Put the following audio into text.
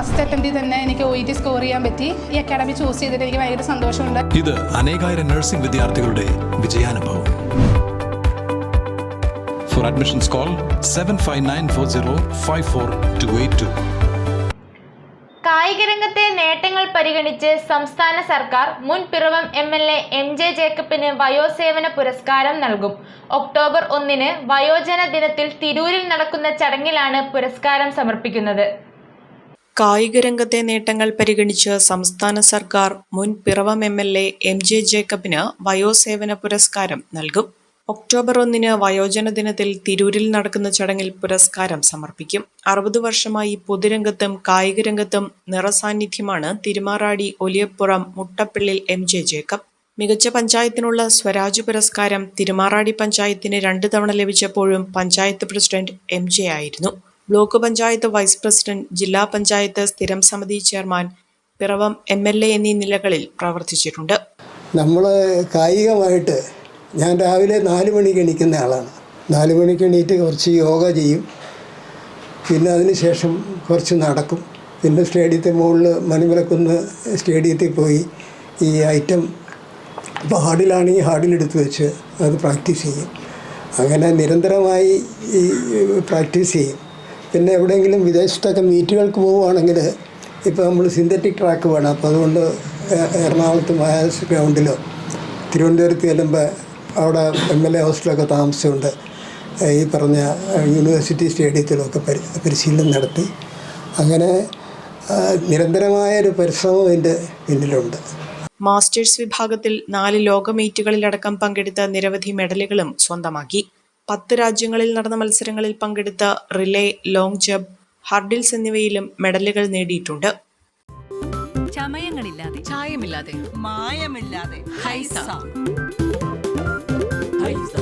First അറ്റംപ്റ്റിൽ തന്നെ എനിക്ക് O T score ചെയ്യാൻ പറ്റി. ഈ അക്കാഡമി ചൂസ് ചെയ്തിട്ട് എനിക്ക് ഭയങ്കര സന്തോഷമുണ്ട്. ഇത് അനേകായിരം നഴ്സിംഗ് വിദ്യാർത്ഥികളുടെ വിജയാനുഭവം. For admissions call seven five nine four zero five four two eight two കായികരംഗത്തെ നേട്ടങ്ങൾ പരിഗണിച്ച് സംസ്ഥാന സർക്കാർ മുൻ Piravom M L A M J ജേക്കബിന് വയോസേവന പുരസ്കാരം നൽകും. ഒക്ടോബർ ഒന്നിന് വയോജന ദിനത്തിൽ തിരൂരിൽ നടക്കുന്ന ചടങ്ങിലാണ് പുരസ്കാരം സമർപ്പിക്കുന്നത്. കായികരംഗത്തെ നേട്ടങ്ങൾ പരിഗണിച്ച് സംസ്ഥാന സർക്കാർ മുൻ Piravom M L A M J ജേക്കബിന് വയോസേവന പുരസ്കാരം നൽകും. ഒക്ടോബർ ഒന്നിന് വയോജന ദിനത്തിൽ തിരൂരിൽ നടക്കുന്ന ചടങ്ങിൽ പുരസ്കാരം സമർപ്പിക്കും. അറുപത് വർഷമായി പൊതുരംഗത്തും കായിക രംഗത്തും നിറസാന്നിധ്യമാണ് Thirumarady Oliyappuram Muttappillil M J Jacob. മികച്ച പഞ്ചായത്തിനുള്ള സ്വരാജ് പുരസ്കാരം തിരുമാറാടി പഞ്ചായത്തിന് രണ്ട് തവണ ലഭിച്ചപ്പോഴും പഞ്ചായത്ത് പ്രസിഡന്റ് എം ജെ ആയിരുന്നു. ബ്ലോക്ക് പഞ്ചായത്ത് വൈസ് പ്രസിഡന്റ് ജില്ലാ പഞ്ചായത്ത് സ്ഥിരം സമിതി chairman Piravom M L A എന്നീ നിലകളിൽ പ്രവർത്തിച്ചിട്ടുണ്ട്. നമ്മൾ കായികമായിട്ട് ഞാൻ രാവിലെ നാല് മണിക്ക് എണീക്കുന്ന ആളാണ്. നാല് മണിക്ക് എണീറ്റ് കുറച്ച് യോഗ ചെയ്യും. പിന്നെ അതിന് ശേഷം കുറച്ച് നടക്കും. പിന്നെ സ്റ്റേഡിയത്തിൽ മുകളിൽ മണിമലക്കുന്ന് സ്റ്റേഡിയത്തിൽ പോയി ഈ ഐറ്റം ഇപ്പോൾ ഹാർഡിലാണെങ്കിൽ ഹാർഡിലെടുത്ത് വെച്ച് അത് പ്രാക്ടീസ് ചെയ്യും. അങ്ങനെ നിരന്തരമായി ഈ പ്രാക്ടീസ് ചെയ്യും. പിന്നെ എവിടെയെങ്കിലും വിദേശത്തൊക്കെ മീറ്റുകൾക്ക് പോവുകയാണെങ്കിൽ ഇപ്പോൾ നമ്മൾ സിന്തറ്റിക് ട്രാക്ക് വേണം. അപ്പോൾ അതുകൊണ്ട് എറണാകുളത്ത് മഹാരാജ് ഗ്രൗണ്ടിലോ തിരുവനന്തപുരത്ത് ചെല്ലുമ്പോൾ അവിടെ എം എൽ എ ഹോസ്റ്റലൊക്കെ താമസിച്ചുകൊണ്ട് ഈ പറഞ്ഞ യൂണിവേഴ്സിറ്റി സ്റ്റേഡിയത്തിലൊക്കെ പരി പരിശീലനം നടത്തി. അങ്ങനെ നിരന്തരമായ ഒരു പരിശ്രമം ഇതിന്റെ പിന്നിലുണ്ട്. മാസ്റ്റേഴ്സ് വിഭാഗത്തിൽ നാല് ലോക മീറ്റുകളിലടക്കം പങ്കെടുത്ത നിരവധി മെഡലുകളും സ്വന്തമാക്കി. പത്ത് രാജ്യങ്ങളിൽ നടന്ന മത്സരങ്ങളിൽ പങ്കെടുത്ത റിലേ ലോങ് ജമ്പ് ഹർഡിൽസ് എന്നിവയിലും മെഡലുകൾ നേടിയിട്ടുണ്ട്. ചമയങ്ങളില്ലാതെ ചായമില്ലാതെ മായമില്ലാതെ ഹൈസ. ഹൈസ.